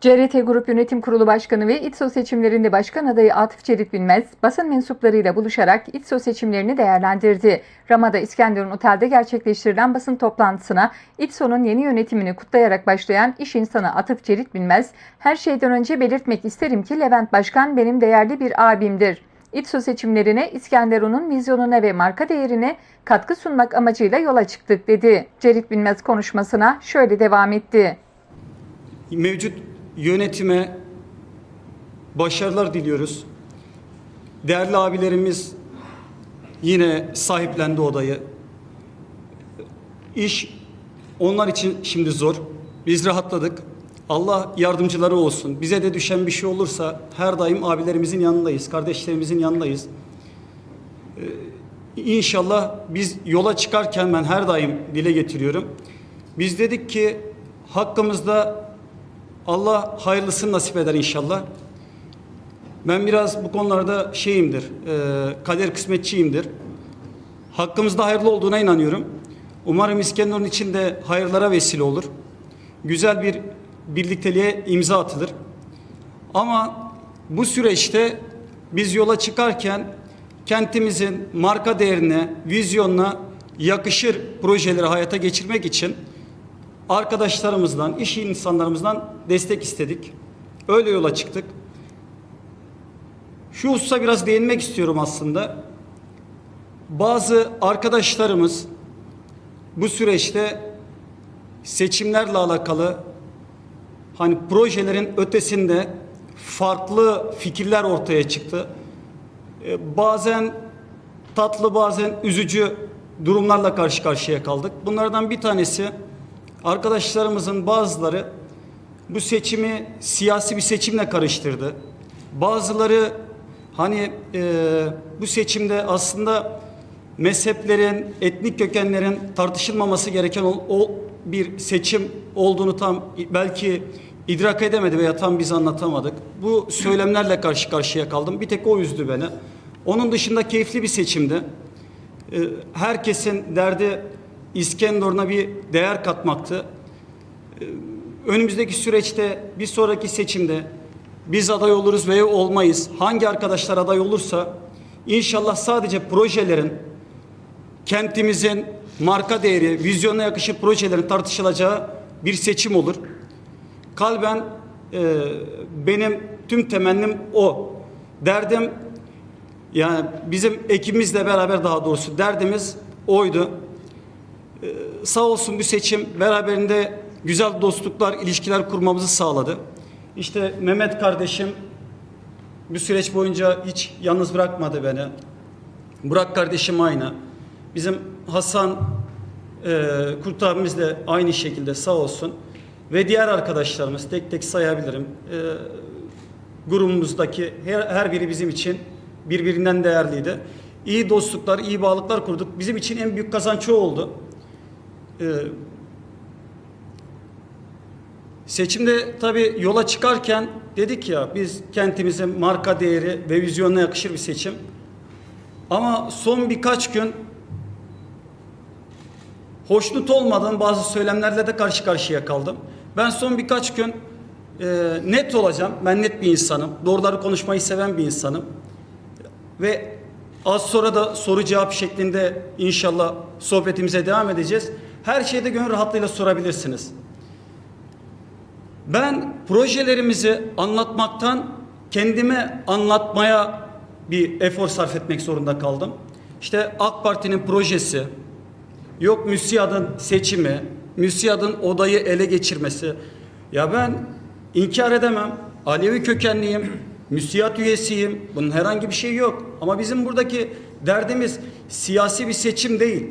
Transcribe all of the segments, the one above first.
CRT Grup Yönetim Kurulu Başkanı ve İTSO seçimlerinde başkan adayı Atıf Çelik Bilmez, basın mensuplarıyla buluşarak İTSO seçimlerini değerlendirdi. Ramada İskenderun Otel'de gerçekleştirilen basın toplantısına İTSO'nun yeni yönetimini kutlayarak başlayan iş insanı Atıf Çelik Bilmez, her şeyden önce belirtmek isterim ki Levent Başkan benim değerli bir abimdir. İTSO seçimlerine İskenderun'un vizyonuna ve marka değerine katkı sunmak amacıyla yola çıktık dedi. Çelik Bilmez konuşmasına şöyle devam etti. mevcut yönetime başarılar diliyoruz. Değerli abilerimiz yine sahiplendi odayı. İş onlar için şimdi zor. Biz rahatladık. Allah yardımcıları olsun. Bize de düşen bir şey olursa her daim abilerimizin yanındayız, kardeşlerimizin yanındayız. Ee, İnşallah biz yola çıkarken ben her daim dile getiriyorum. Biz dedik ki hakkımızda Allah hayırlısını nasip eder inşallah. Ben biraz bu konularda şeyimdir, e, kader kısmetçiyimdir. Hakkımızda hayırlı olduğuna inanıyorum. Umarım İskenderun için de hayırlara vesile olur. Güzel bir birlikteliğe imza atılır. Ama bu süreçte biz yola çıkarken kentimizin marka değerine, vizyonuna yakışır projeleri hayata geçirmek için arkadaşlarımızdan, iş insanlarımızdan destek istedik. Öyle yola çıktık. Şu hususa biraz değinmek istiyorum aslında. Bazı arkadaşlarımız bu süreçte seçimlerle alakalı hani projelerin ötesinde farklı fikirler ortaya çıktı. Ee, bazen tatlı bazen üzücü durumlarla karşı karşıya kaldık. Bunlardan bir tanesi arkadaşlarımızın bazıları bu seçimi siyasi bir seçimle karıştırdı. Bazıları hani e, bu seçimde aslında mezheplerin, etnik kökenlerin tartışılmaması gereken o, o bir seçim olduğunu tam belki idrak edemedi veya tam biz anlatamadık. Bu söylemlerle karşı karşıya kaldım. Bir tek o üzdü beni. Onun dışında keyifli bir seçimdi. Ee, Herkesin derdi İskenderun'a bir değer katmaktı. Ee, Önümüzdeki süreçte bir sonraki seçimde biz aday oluruz veya olmayız. Hangi arkadaşlar aday olursa inşallah sadece projelerin kentimizin marka değeri, vizyona yakışır projelerin tartışılacağı bir seçim olur. Kalben e, benim tüm temennim o. Derdim yani bizim ekibimizle beraber daha doğrusu derdimiz oydu. Ee, sağ olsun bu seçim beraberinde güzel dostluklar, ilişkiler kurmamızı sağladı. İşte Mehmet kardeşim bu süreç boyunca hiç yalnız bırakmadı beni. Burak kardeşim aynı. Bizim Hasan e, Kurt abimiz de aynı şekilde sağ olsun. Ve diğer arkadaşlarımız tek tek sayabilirim. E, grubumuzdaki her, her biri bizim için birbirinden değerliydi. İyi dostluklar, iyi bağlılıklar kurduk. Bizim için en büyük kazanç o oldu. Ee, seçimde tabii yola çıkarken dedik ya biz kentimizin marka değeri ve vizyonuna yakışır bir seçim. Ama son birkaç gün hoşnut olmadığım bazı söylemlerle de karşı karşıya kaldım. Ben son birkaç gün e, net olacağım. Ben net bir insanım. Doğruları konuşmayı seven bir insanım. Ve az sonra da soru cevap şeklinde inşallah sohbetimize devam edeceğiz. Her şeyde gönül rahatlığıyla sorabilirsiniz. Ben projelerimizi anlatmaktan kendime anlatmaya bir efor sarf etmek zorunda kaldım. İşte AK Parti'nin projesi, yok MÜSİAD'ın seçimi, MÜSİAD'ın odayı ele geçirmesi. Ya ben inkar edemem. Alevi kökenliyim, müsiyat üyesiyim. Bunun herhangi bir şey yok. Ama bizim buradaki derdimiz siyasi bir seçim değil.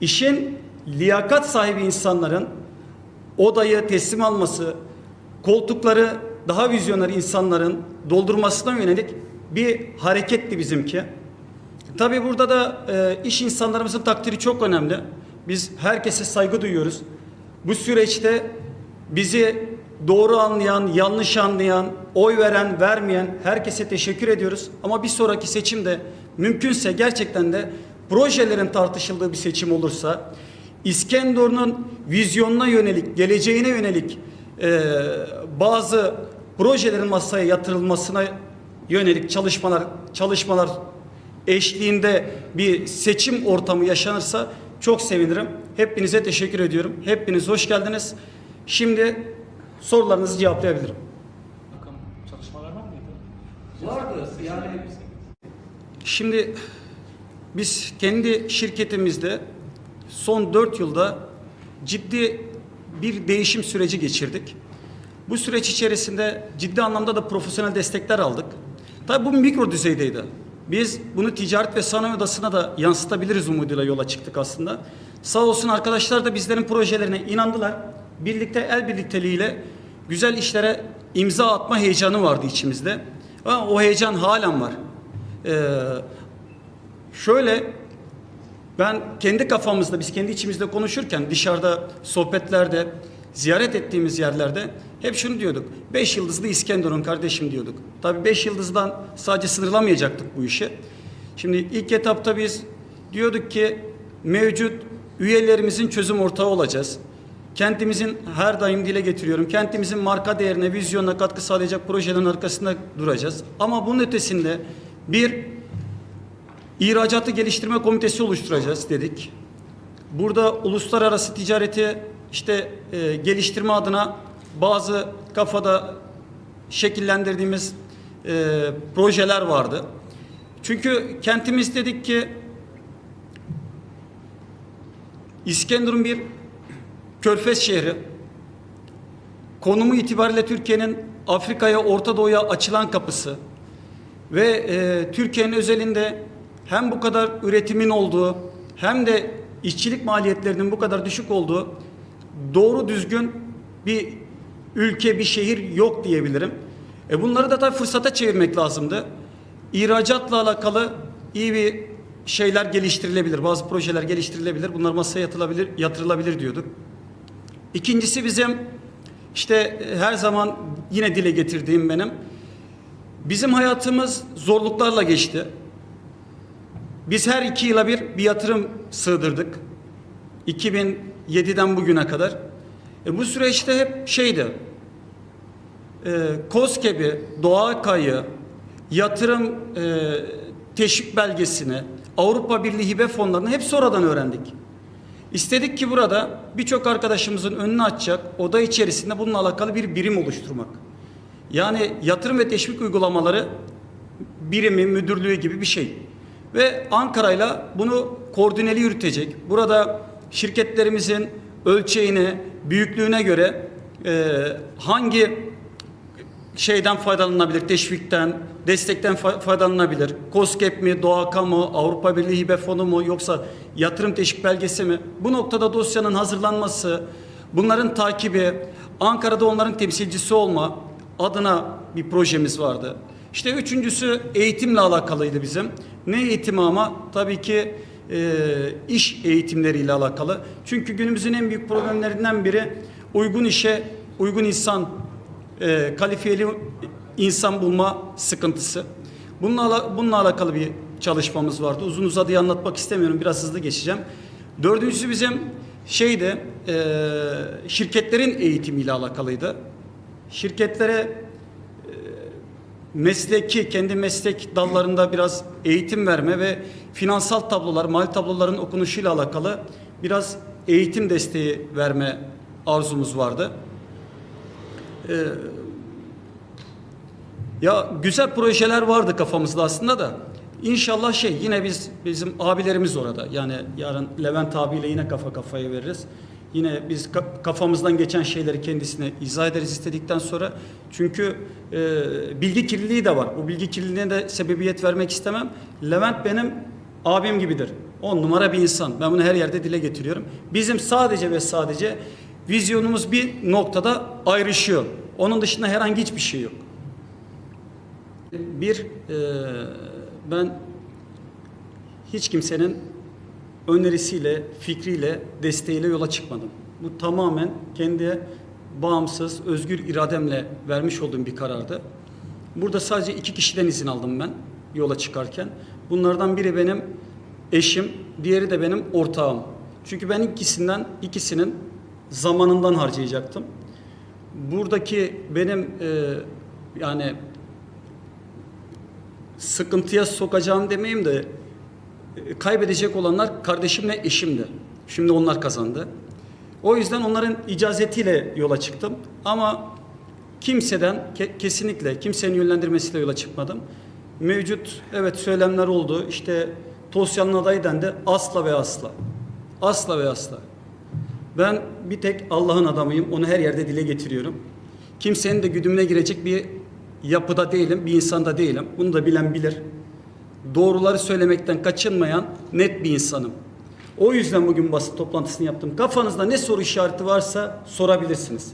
İşin liyakat sahibi insanların odayı teslim alması, koltukları daha vizyoner insanların doldurmasına yönelik bir hareketti bizimki. Tabii burada da e, iş insanlarımızın takdiri çok önemli. Biz herkese saygı duyuyoruz. Bu süreçte bizi doğru anlayan, yanlış anlayan, oy veren, vermeyen herkese teşekkür ediyoruz. Ama bir sonraki seçimde mümkünse gerçekten de projelerin tartışıldığı bir seçim olursa İskenderun'un vizyonuna yönelik, geleceğine yönelik e, bazı projelerin masaya yatırılmasına yönelik çalışmalar çalışmalar eşliğinde bir seçim ortamı yaşanırsa çok sevinirim. Hepinize teşekkür ediyorum. Hepiniz hoş geldiniz. Şimdi sorularınızı cevaplayabilirim. Bakın çalışmalar var mıydı? Vardı yani Şimdi biz kendi şirketimizde son 4 yılda ciddi bir değişim süreci geçirdik. Bu süreç içerisinde ciddi anlamda da profesyonel destekler aldık. Tabii bu mikro düzeydeydi. Biz bunu ticaret ve sanayi odasına da yansıtabiliriz umuduyla yola çıktık aslında. Sağ olsun arkadaşlar da bizlerin projelerine inandılar. Birlikte el birlikteliğiyle güzel işlere imza atma heyecanı vardı içimizde. Ama o heyecan halen var. Ee, şöyle ben kendi kafamızda, biz kendi içimizde konuşurken dışarıda sohbetlerde, ziyaret ettiğimiz yerlerde hep şunu diyorduk. Beş yıldızlı İskenderun kardeşim diyorduk. Tabii beş yıldızdan sadece sınırlamayacaktık bu işi. Şimdi ilk etapta biz diyorduk ki mevcut üyelerimizin çözüm ortağı olacağız. Kentimizin her daim dile getiriyorum. Kentimizin marka değerine, vizyonuna katkı sağlayacak projelerin arkasında duracağız. Ama bunun ötesinde bir İhracatı Geliştirme Komitesi oluşturacağız dedik. Burada uluslararası ticareti işte e, geliştirme adına bazı kafada şekillendirdiğimiz e, projeler vardı. Çünkü kentimiz dedik ki İskenderun bir körfez şehri. Konumu itibariyle Türkiye'nin Afrika'ya, Orta Doğu'ya açılan kapısı ve e, Türkiye'nin özelinde hem bu kadar üretimin olduğu hem de işçilik maliyetlerinin bu kadar düşük olduğu doğru düzgün bir ülke, bir şehir yok diyebilirim. E bunları da tabii fırsata çevirmek lazımdı. İhracatla alakalı iyi bir şeyler geliştirilebilir, bazı projeler geliştirilebilir. Bunlar masaya yatırılabilir, yatırılabilir diyorduk. İkincisi bizim işte e, her zaman yine dile getirdiğim benim. Bizim hayatımız zorluklarla geçti. Biz her iki yıla bir bir yatırım sığdırdık. 2007'den bugüne kadar. E bu süreçte hep şeydi. E, KOSGEB'i, Kayı, yatırım e, teşvik belgesini, Avrupa Birliği hibe fonlarını hep sonradan öğrendik. İstedik ki burada birçok arkadaşımızın önünü açacak oda içerisinde bununla alakalı bir birim oluşturmak. Yani yatırım ve teşvik uygulamaları birimi, müdürlüğü gibi bir şey. Ve Ankara'yla bunu koordineli yürütecek. Burada şirketlerimizin ölçeğine, büyüklüğüne göre e, hangi şeyden faydalanabilir, teşvikten, destekten fa- faydalanabilir. COSGAP mi, DOAKA mı, Avrupa Birliği hibe fonu mu yoksa yatırım teşvik belgesi mi? Bu noktada dosyanın hazırlanması, bunların takibi, Ankara'da onların temsilcisi olma adına bir projemiz vardı. İşte üçüncüsü eğitimle alakalıydı bizim. Ne eğitimi ama tabii ki e, iş eğitimleriyle alakalı. Çünkü günümüzün en büyük problemlerinden biri uygun işe, uygun insan e, kalifiyeli insan bulma sıkıntısı. Bununla, bununla alakalı bir çalışmamız vardı. Uzun uzadıya anlatmak istemiyorum. Biraz hızlı geçeceğim. Dördüncüsü bizim şeyde e, şirketlerin eğitimiyle alakalıydı. Şirketlere mesleki, kendi meslek dallarında biraz eğitim verme ve finansal tablolar, mali tabloların okunuşuyla alakalı biraz eğitim desteği verme arzumuz vardı. Ya güzel projeler vardı kafamızda aslında da. İnşallah şey yine biz bizim abilerimiz orada. Yani yarın Levent abiyle yine kafa kafaya veririz. Yine biz ka- kafamızdan geçen şeyleri kendisine izah ederiz istedikten sonra. Çünkü e, bilgi kirliliği de var. Bu bilgi kirliliğine de sebebiyet vermek istemem. Levent benim abim gibidir. On numara bir insan. Ben bunu her yerde dile getiriyorum. Bizim sadece ve sadece vizyonumuz bir noktada ayrışıyor. Onun dışında herhangi hiçbir şey yok. Bir, e, ben hiç kimsenin önerisiyle, fikriyle, desteğiyle yola çıkmadım. Bu tamamen kendi bağımsız, özgür irademle vermiş olduğum bir karardı. Burada sadece iki kişiden izin aldım ben yola çıkarken. Bunlardan biri benim eşim, diğeri de benim ortağım. Çünkü ben ikisinden, ikisinin zamanından harcayacaktım. buradaki benim e, yani sıkıntıya sokacağım demeyeyim de kaybedecek olanlar kardeşimle eşimdi. Şimdi onlar kazandı. O yüzden onların icazetiyle yola çıktım. Ama kimseden ke- kesinlikle kimsenin yönlendirmesiyle yola çıkmadım. Mevcut evet söylemler oldu. İşte Tosyan'ın adayı dendi. Asla ve asla. Asla ve asla. Ben bir tek Allah'ın adamıyım. Onu her yerde dile getiriyorum. Kimsenin de güdümüne girecek bir yapıda değilim, bir insanda değilim. Bunu da bilen bilir. Doğruları söylemekten kaçınmayan net bir insanım. O yüzden bugün basın toplantısını yaptım. Kafanızda ne soru işareti varsa sorabilirsiniz.